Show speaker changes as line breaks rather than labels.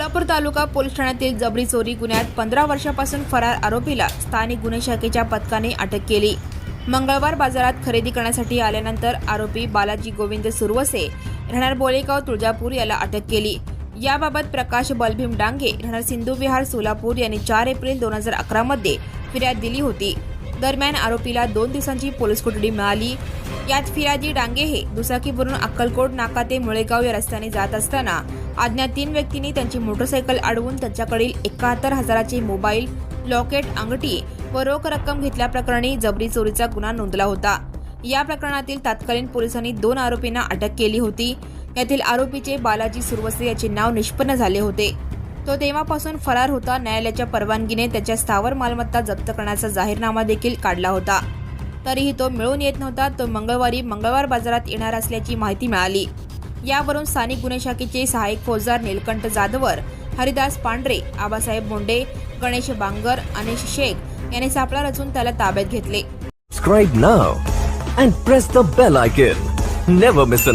तालुका police ठाण्यातील जबरी चोरी गुन्ह्यात पंधरा वर्षापासून फरार आरोपीला स्थानिक गुन्हे शाखेच्या पथकाने अटक केली. मंगळवार बाजारात खरेदी करण्यासाठी आल्यानंतर आरोपी बालाजी गोविंद सुरवसे राहणार बोलेगाव तुळजापूर याला अटक केली. याबाबत प्रकाश बलभीम डांगे राहणार सिंधू विहार सोलापूर यांनी चार एप्रिल दोन हजार अकरा मध्ये फिर्याद दिली होती. दरम्यान आरोपीला दोन दिवसांची पोलीस कोठडी मिळाली. यात फिराजी डांगे हे दुचाकीवरून अक्कलकोट नाका ते मुळेगाव या रस्त्याने जात असताना अज्ञात तीन व्यक्तींनी त्यांची मोटरसायकल अडवून त्यांच्याकडील एकाहत्तर हजाराचे मोबाईल लॉकेट अंगठी व रोख रक्कम घेतल्याप्रकरणी जबरी चोरीचा गुन्हा नोंदला होता. या प्रकरणातील तत्कालीन पोलिसांनी दोन आरोपींना अटक केली होती. यातील आरोपीचे बालाजी सुरवसे याचे नाव निष्पन्न झाले होते. तो तेव्हापासून फरार होता. न्यायालयाच्या परवानगीने त्याच्या स्थावर मालमत्ता जप्त करण्याचा जाहीरनामा देखील काढला होता. तरीही तो मिळून येत नव्हता तो मंगळवारी मंगळवार बाजारात येणार असल्याची माहिती मिळाली यावरून स्थानिक गुन्हे शाखेचे सहाय्यक फौजदार निलकंठ जाधवर हरिदास पांढरे आबासाहेब मुंडे गणेश बांगर अनिश शेख यांनी सापळा रचून त्याला ताब्यात घेतले
Subscribe now and press the bell icon. Never miss.